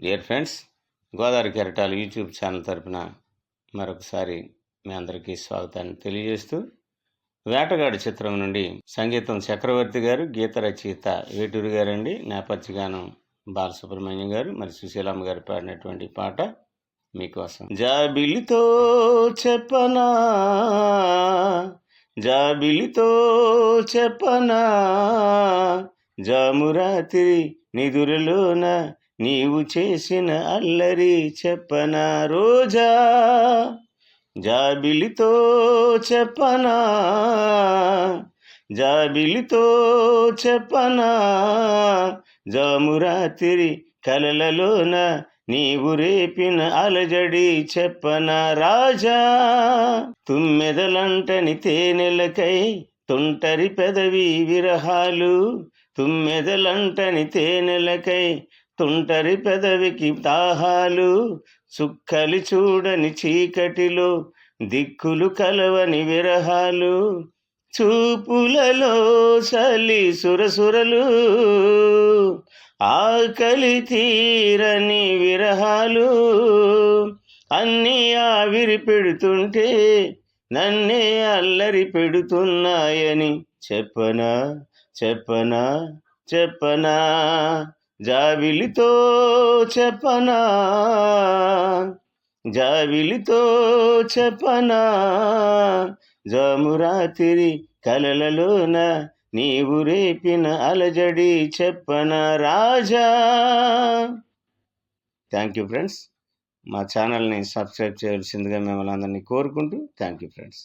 Dear friends Godavari కెరటాలు YouTube channel తరపున మరొకసారి మీ అందరికీ స్వాగతాన్ని తెలియజేస్తూ వేటగాడి చిత్రం నుండి సంగీతం చక్రవర్తి గారు గీత రచయిత వేటూరు గారండి నేపథ్యగానం బాలసుబ్రహ్మణ్యం గారు మరి సుశీలమ్మ గారు పాడినటువంటి పాట మీకోసం. జాబిలితో చెప్పనా? జాబిలితో చెప్పనా? జామురాత్రి నిదురలోన నీవు చేసిన అల్లరి చెప్పనా రోజా? జాబిలితో చెప్పనా? జాబిలితో చెప్పనా? జామురాత్రి కలలలోన నీవు రేపిన అలజడి చెప్పన రాజా? తుమ్మెదలంటని తేనెలకై తుంటరి పెదవి విరహాలు తుమ్మెదలంటని తేనెలకై తుంటరి పెదవికి దాహాలు చుక్కలి చూడని చీకటిలో దిక్కులు కలవని విరహాలు చూపులలో చలి సురసురలు ఆకలి తీరని విరహాలు. అన్నీ ఆవిరి పెడుతుంటే నన్నే అల్లరి పెడుతున్నాయని చెప్పనా చెప్పనా చెప్పనా. జావిలితో చెప్పనా? జావిలితో చెప్పనా? జామురాతిరి కలలలోన నీవు రేపిన అలజడి చెప్పన రాజా? థ్యాంక్ యూ ఫ్రెండ్స్ మా ఛానల్ని సబ్స్క్రైబ్ చేయాల్సిందిగా మిమ్మల్ని అందరినీ కోరుకుంటూ థ్యాంక్ యూ ఫ్రెండ్స్